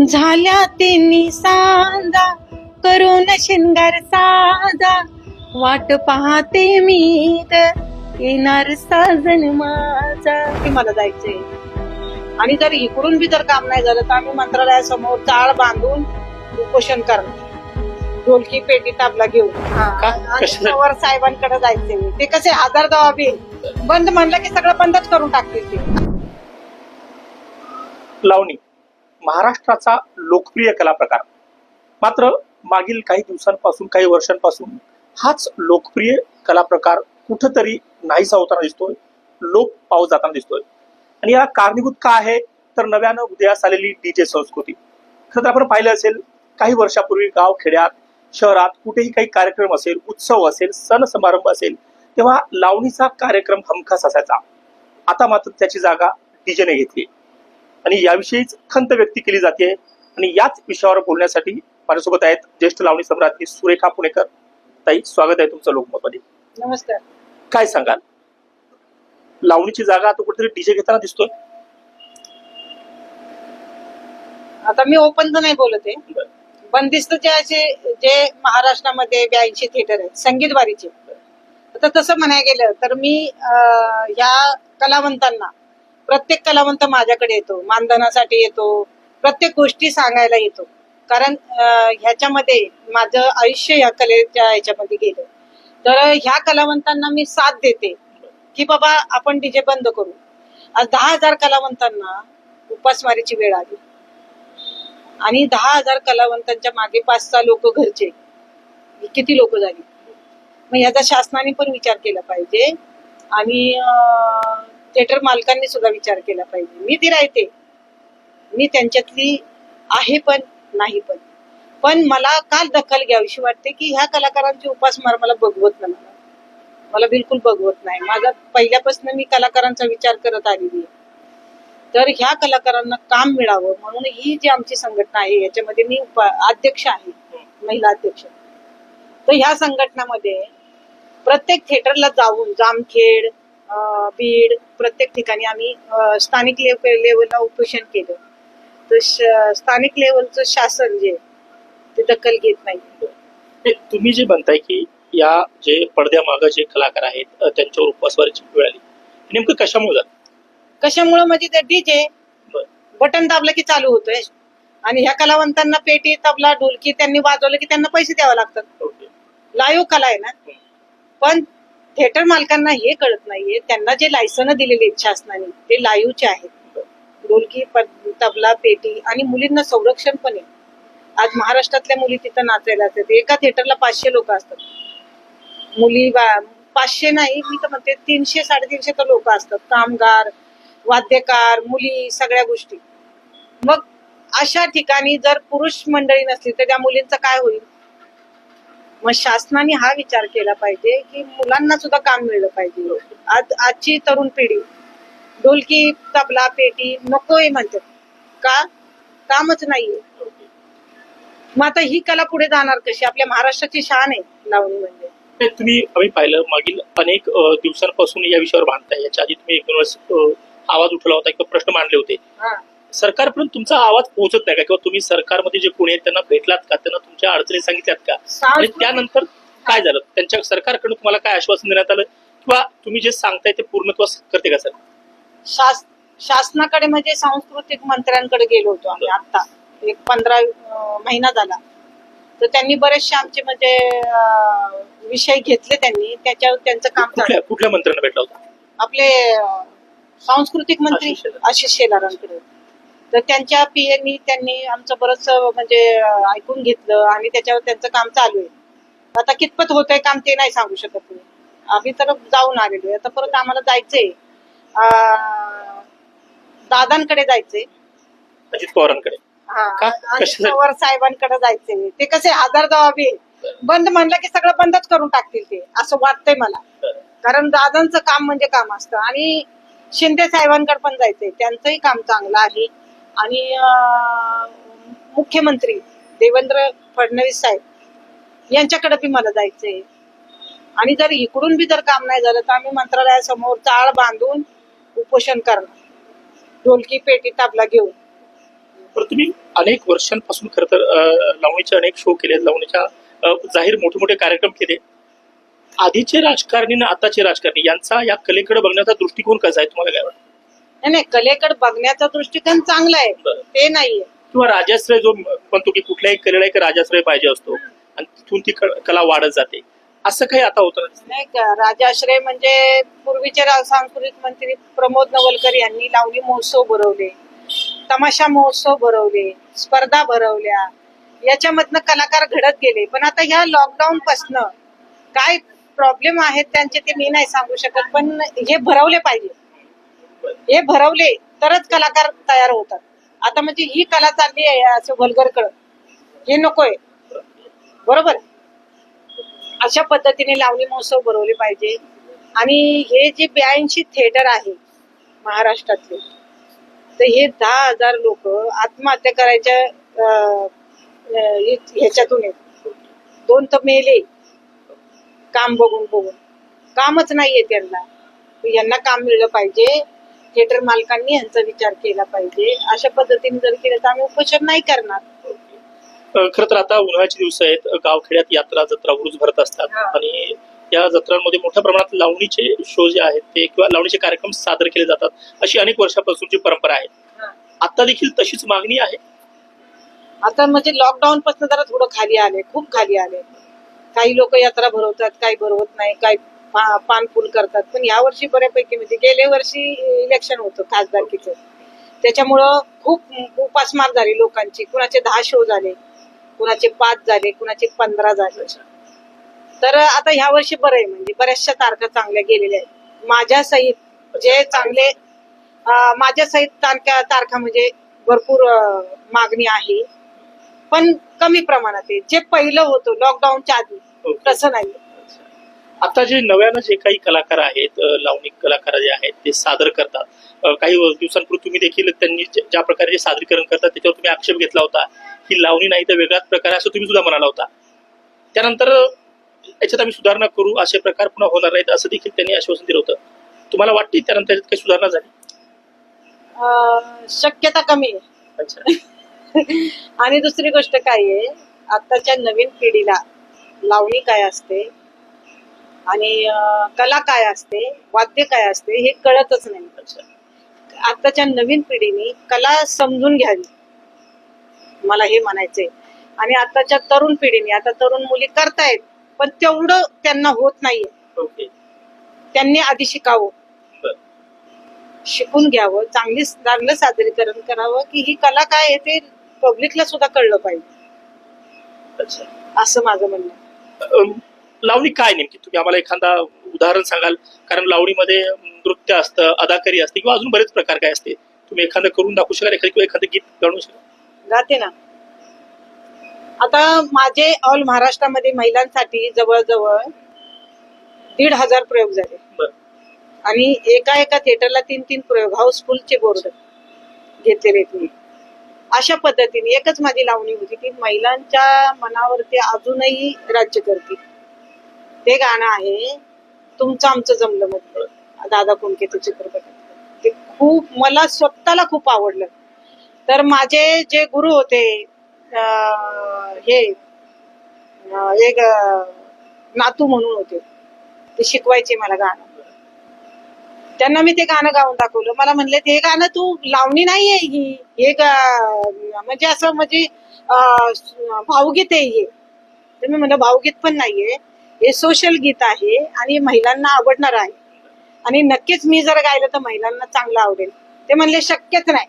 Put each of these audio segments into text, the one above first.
झाल्या त्यांनी सांजा करून शिंगार साजा वाट पाहते मी तर येणार साजन माझा. ते मला जायचंय. आणि जर इकडून बी जर काम नाही झालं तर आम्ही मंत्रालयासमोर चाळ बांधून उपोषण करणार. ढोलकी पेटी ताबला घेऊन? पवार साहेबांकडे जायचंय ते कसे हजार गावा बी बंद म्हणलं की सगळं बंदच करून टाकतील ते. लावणी. महाराष्ट्राचा लोकप्रिय कला प्रकार मात्र मागील काही दिवसांपासून काही वर्षांपासून हाच लोकप्रिय कला प्रकार कुठंतरी नाहीसा होताना दिसतोय लोक पाऊस जाताना दिसतोय. आणि याला कारणीभूत का आहे? तर नव्यानं उदयास आलेली डीजे संस्कृती. खरं तर आपण पाहिलं असेल काही वर्षापूर्वी गाव खेड्यात शहरात कुठेही काही कार्यक्रम असेल उत्सव असेल सण समारंभ असेल तेव्हा लावणीचा कार्यक्रम हमखास असायचा. आता मात्र त्याची जागा डीजेने घेतली आणि याविषयीच खंत व्यक्त केली जाते. आणि याच विषयावर बोलण्यासाठी माझ्यासोबत आहेत ज्येष्ठ लावणी सम्राज्ञी सुरेखा पुणेकर. ताई स्वागत आहे तुमचं लोकमतमध्ये. नमस्कार. काय सांगाल? लावणीची जागा आता कुठेतरी डीजे घेताना दिसतोय. आता मी ओपन तर नाही बोलत आहे. बंदिस्त जे असे जे महाराष्ट्रामध्ये ब्याऐंशी थिएटर आहेत संगीत वारीचे आता तसं म्हणायला गेलं तर मी या कलावंतांना प्रत्येक कलावंत माझ्याकडे येतो मानधनासाठी येतो प्रत्येक गोष्टी सांगायला येतो. कारण ह्याच्यामध्ये माझं आयुष्य या कलेच्या ह्याच्यामध्ये गेलं तर ह्या कलावंतांना मी साथ देते की बाबा आपण डीजे बंद करू. आज दहा हजार कलावंतांना उपासमारीची वेळ आली. आणि दहा हजार कलावंतांच्या मागे पाच सहा लोक घरचे. किती लोक झाली? मग याचा शासनाने पण विचार केला पाहिजे. आणि थिएटर मालकांनी सुद्धा विचार केला पाहिजे. मी ती राहते. मी त्यांच्यातली आहे पण नाही पण. पण मला का दखल घ्यावीशी वाटते की ह्या कलाकारांची उपासमार मला बघवत नाही. मला मला बिलकुल बघवत नाही. माझा पहिल्यापासून मी कलाकारांचा विचार करत आलेली आहे. तर ह्या कलाकारांना काम मिळावं म्हणून ही जी आमची संघटना आहे याच्यामध्ये मी उप- अध्यक्ष आहे महिला अध्यक्ष. तर ह्या संघटनामध्ये प्रत्येक थिएटरला जाऊन जामखेड बीड प्रत्येक ठिकाणी आम्ही स्थानिक लेव- लेवलला उपोषण केलं. तर स्थानिक लेवलचं शासन जे ते दखल घेत नाही. तुम्ही जे म्हणताय की या जे पडद्यामागं जे कलाकार आहेत त्यांच्यावर उपवासवारीची वेळ आली. नेमकं कशामुळे कशामुळे? म्हणजे ते डीजे. बटन दाबलं की चालू होतोय. आणि ह्या कलावंतांना पेटी तबला ढोलकी त्यांनी वाजवलं की त्यांना पैसे द्यावे लागतात. लाईव्ह कला आहे ना. पण थिएटर मालकांना हे कळत नाहीये. त्यांना जे लायसन दिलेले आहेत शासनाने ते लाईव्हचे आहेत. ढोलकी तबला पेटी आणि मुलींना संरक्षण पण आहे. आज महाराष्ट्रातल्या मुली तिथं नाचायला असतात एका थिएटरला पाचशे लोक असतात. मुली बा- पाचशे नाही मी तर म्हणते तीनशे साडेतीनशे तर लोक असतात. कामगार वाद्यकार मुली सगळ्या गोष्टी. मग अशा ठिकाणी जर पुरुष मंडळी नसली तर त्या मुलींचं काय होईल? मग शासनाने हा विचार केला पाहिजे की मुलांना सुद्धा काम मिळलं पाहिजे. आज आजची तरुण पिढी ढोलकी तबला पेटी नकोय म्हणतात का? कामच नाहीये. मग आता ही कला पुढे जाणार कशी? आपल्या महाराष्ट्राची शान आहे लावणी म्हणजे. तुम्ही आम्ही पाहिलं मागील अनेक दिवसांपासून या विषयावर भांडताय. याच्या आधी तुम्ही एक अ, आवाज उठवला होता किंवा प्रश्न मांडले होते. हा. सरकारपर्यंत तुमचा आवाज पोहोचत नाही का? किंवा तुम्ही सरकारमध्ये जे कोणी आहेत त्यांना भेटलात का? त्यांना तुमच्या अडचणी सांगितल्यात का? आणि त्यानंतर काय झालं? त्यांच्या सरकारकडून तुम्हाला काय आश्वासन देण्यात आलं? किंवा तुम्ही जे सांगताय ते पूर्णत्व करते का सर? शास शासनाकडे म्हणजे सांस्कृतिक मंत्र्यांकडे गेलो होतो आम्ही आता एक पंधरा महिना झाला. तर त्यांनी बरेचसे आमचे म्हणजे विषय घेतले त्यांनी. त्याच्यावर त्यांचं काम चालू कुठल्या मंत्र्यांना भेटला होता? आपले सांस्कृतिक मंत्री. आशिष शेलारांकडे तर त्यांच्या पीएनी त्यांनी आमचं बरंच म्हणजे ऐकून घेतलं आणि त्याच्यावर त्यांचं काम चालू आहे. आता कितपत होतंय काम ते नाही सांगू शकत मी आम्ही तर जाऊन आलेलो आहे. आता परत आम्हाला जायचंय. दादांकडे जायचंय. अजित पवारांकडे? हा का? आणि कशासाठी? पवार साहेबांकडे जायचंय. ते कसे जबाबी आहे. बंद म्हणलं की सगळं बंदच करून टाकतील ते असं वाटतंय मला. कारण दादांचं काम म्हणजे काम असतं. आणि शिंदे साहेबांकडे पण जायचंय. त्यांचंही काम चांगलं आहे. आणि मुख्यमंत्री देवेंद्र फडणवीस साहेब यांच्याकडे बी मला जायचंय. आणि जर इकडून बी जर काम नाही झालं तर आम्ही मंत्रालयासमोर चाळ बांधून उपोषण करणार. ढोलकी पेटी तबला घेऊन. तुम्ही अनेक वर्षांपासून खर तर लावणीचे अनेक शो केले लावणीच्या जाहीर मोठे मोठे कार्यक्रम केले. आधीचे राजकारणी आणि आताचे राजकारणी यांचा या कलेकडे बघण्याचा दृष्टिकोन कसा आहे तुम्हाला काय वाटतं? नाही नाही कलेकडे बघण्याचा दृष्टिकोन चांगला आहे. बरं. ते नाहीये. किंवा राजाश्रय जो म्हणतो की कुठल्याही कलेला एक राजाश्रय पाहिजे असतो आणि तिथून ती क- कला वाढत जाते. असं काही आता होतं? नाही का? राजाश्रय म्हणजे पूर्वीचे रा- सांस्कृतिक मंत्री प्रमोद नवलकर यांनी लावणी महोत्सव भरवले तमाशा महोत्सव भरवले स्पर्धा भरवल्या. याच्यामधनं कलाकार घडत गेले. पण आता ह्या लॉकडाऊन पासनं काय प्रॉब्लेम आहेत त्यांचे ते मी नाही सांगू शकत पण हे भरवले पाहिजे. हे भरवले तरच कलाकार तयार होतात. आता म्हणजे ही कला चालली आहे असं भलगरकडं हे नकोय. बरोबर? अशा पद्धतीने लावणी महोत्सव भरवले पाहिजे. आणि हे जे ब्याऐंशी थिएटर आहे महाराष्ट्रातले तर हे दहा हजार लोक आत्महत्या करायच्या ह्याच्यातून आहेत. दोन तर मेले. काम बघून बघून कामच नाहीये त्यांना. यांना काम मिळलं पाहिजे. थिएटर मालकांनी यांचा विचार केला पाहिजे. अशा पद्धतीने जर केलं तर आम्ही उपोषण नाही करणार. खरं तर आता उन्हाळ्याचे दिवस आहेत. गावखेड्यात यात्रा जत्रा उरूस भरत असतात. आणि या जत्रांमध्ये मोठ्या प्रमाणात लावणीचे शो जे आहेत ते किंवा लावणीचे कार्यक्रम सादर केले जातात. अशी अनेक वर्षापासूनची परंपरा आहे. आता देखील तशीच मागणी आहे? आता म्हणजे लॉकडाऊन पासून जरा थोडं खाली आले खूप खाली आले. काही लोक यात्रा भरवतात काही भरवत नाही काही पा- पानफुल करतात. पण या वर्षी बऱ्यापैकी म्हणजे गेल्या वर्षी इलेक्शन होतं खासदारकीचं. त्याच्यामुळं खूप उपासमार झाली लोकांची. कुणाचे दहा शो झाले कुणाचे पाच झाले कुणाचे पंधरा झाले. तर आता ह्या वर्षी बरं आहे. म्हणजे बऱ्याचशा तारखा चांगल्या गेलेल्या आहेत. माझ्या सहित जे चांगले माझ्या सहित तारखा तारखा म्हणजे भरपूर मागणी आहे. पण कमी प्रमाणात आहे. जे पहिलं होतं लॉकडाऊनच्या आधी. तसं नाही आता जे नव्यानं जे काही कलाकार आहेत लावणी कलाकार जे आहेत ते सादर करतात. काही दिवसांपूर्वी तुम्ही देखील त्यांनी ज्या प्रकारे जे सादरीकरण करतात त्याच्यावर तुम्ही आक्षेप घेतला होता ही लावणी नाही तर वेगळाच प्रकार असं तुम्ही सुद्धा म्हणाला होता. त्यानंतर याच्यात आम्ही सुधारणा करू असे प्रकार पुन्हा होणार नाहीत असं देखील त्यांनी आश्वासन दिलं होतं. तुम्हाला वाटते त्यानंतर काही सुधारणा झाली? शक्यता कमी आहे. आणि दुसरी गोष्ट काय आहे आताच्या नवीन पिढीला लावणी काय असते आणि कला काय असते वाद्य काय असते हे कळतच नाही आताच्या नवीन पिढीने कला समजून घ्यावी. मला हे म्हणायचंय. आणि आताच्या तरुण पिढीने आता तरुण मुली करतायत पण तेवढं त्यांना होत नाहीये. ओके. त्यांनी आधी शिकावं. शिकून घ्यावं चांगली चांगलं सादरीकरण करावं की ही कला काय आहे ते पब्लिकला सुद्धा कळलं पाहिजे. असं माझं म्हणणं लावणी काय नेमकी? तुम्ही आम्हाला एखादा उदाहरण सांगाल? कारण लावणीमध्ये नृत्य असतं अदाकारी असते किंवा अजून बरेच प्रकार काय असते? तुम्ही एखादं करून दाखवू शकाल? एखादं किंवा एखादं गीत गाणू शकाल? गाते ना. आता माझे ऑल महाराष्ट्रामध्ये महिलांसाठी जवळजवळ दीड हजार प्रयोग झाले. बरं. आणि एका एका थिएटरला तीन तीन प्रयोग हाऊसफुलचे बोर्ड घेतलेले मी. अशा पद्धतीने एकच माझी लावणी होती. की महिलांच्या मनावरती अजूनही राज्य करते. ते गाणं आहे तुमचं आमचं जमलं मधलं दादा कुंकेचं चित्रपट ते खूप मला स्वतःला खूप आवडलं. तर माझे जे गुरु होते हे एक नातू म्हणून होते. ते शिकवायचे मला गाणं. त्यांना मी ते गाणं गाऊन दाखवलं. मला म्हणले ते गाणं तू लावणी नाहीये ही. हे गा- म्हणजे असं म्हणजे भावगीत आहे हे. तर मी म्हणलं भावगीत पण नाहीये. हे सोशल गीत आहे आणि महिलांना आवडणार आहे. आणि नक्कीच मी जर गायलं तर महिलांना चांगलं आवडेल. ते म्हणले शक्यच नाही.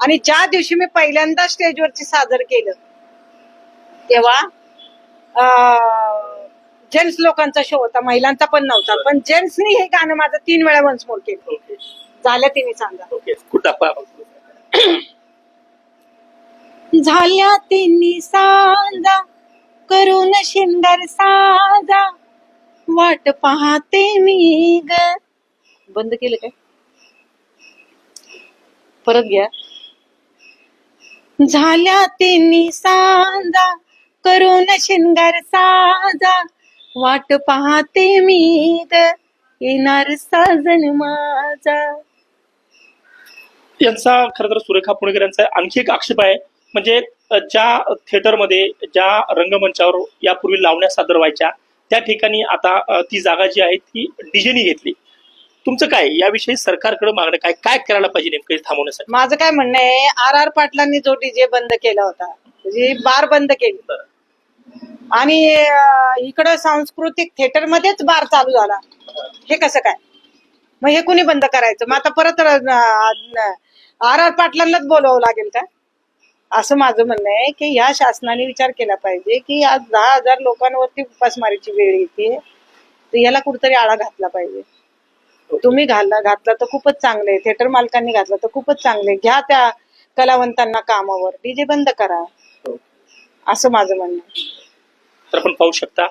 आणि ज्या दिवशी मी पहिल्यांदा स्टेजवरती सादर केलं तेव्हा जेंट्स लोकांचा शो होता महिलांचा पण नव्हता. पण जेंट्सनी हे गाणं माझं तीन वेळा वन्स मोर केलं. ओके. झालं तिने सांगा. झाल्या तिन्ही सांजा करून शिंदर साजा. वाट पाहते मी ग. बंद केलं काय? परत घ्या. झाल्या तिन्ही सांजा. करून शिंगार साजा. वाट पाहते मी ग. येणार साजन माझा. यांचा खरं तर सुरेखा पुणेकर यांचा आणखी एक आक्षेप आहे. म्हणजे ज्या थिएटरमध्ये ज्या रंगमंचावर यापूर्वी लावण्या सादर व्हायच्या त्या ठिकाणी आता ती जागा जी आहे ती डीजेनी घेतली. तुमचं काय? याविषयी सरकारकडे मागणं काय? काय करायला पाहिजे नेमकं थांबवण्यासाठी? माझं काय म्हणणं आहे आर आर पाटलांनी जो डीजे बंद केला होता म्हणजे बार बंद केली. आणि इकडं सांस्कृतिक थिएटर मध्येच बार चालू झाला. हे कसं काय? मग हे कुणी बंद करायचं? मग आता परत आर आर पाटलांनाच बोलावं लागेल का? असं माझं म्हणणं आहे की या शासनाने विचार केला पाहिजे की आज दहा हजार लोकांवरती उपासमारीची वेळ येते तर याला कुठतरी आळा घातला पाहिजे. तुम्ही घालला घातला तर खूपच चांगले थिएटर मालकांनी घातलं तर खूपच चांगले घ्या त्या कलावंतांना कामावर. डीजे बंद करा. असं माझं म्हणणं आहे. तर आपण पाहू शकता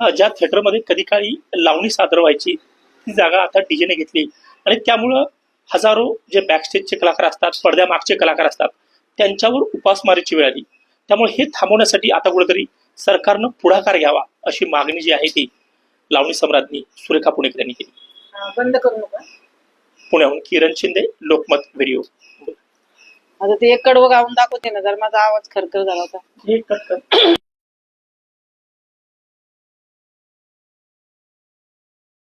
ज्या थिएटरमध्ये कधी काळी लावणी सादर व्हायची ती जागा आता डीजेने घेतली. आणि त्यामुळं हजारो जे बॅकस्टेजचे कलाकार असतात पडद्यामागचे कलाकार असतात त्यांच्यावर उपासमारीची वेळ आली. त्यामुळे हे थांबवण्यासाठी आता कुठेतरी सरकारनं पुढाकार घ्यावा अशी मागणी जी आहे ती लावणी सम्राज्ञी सुरेखा पुणेकर यांनी केली. बंद करू नका. पुण्याहून किरण शिंदे लोकमत व्हिडिओ. आता ते एक कडवं गाऊन दाखवते ना जर माझा आवाज खरखर झाला होता. हे कट कर.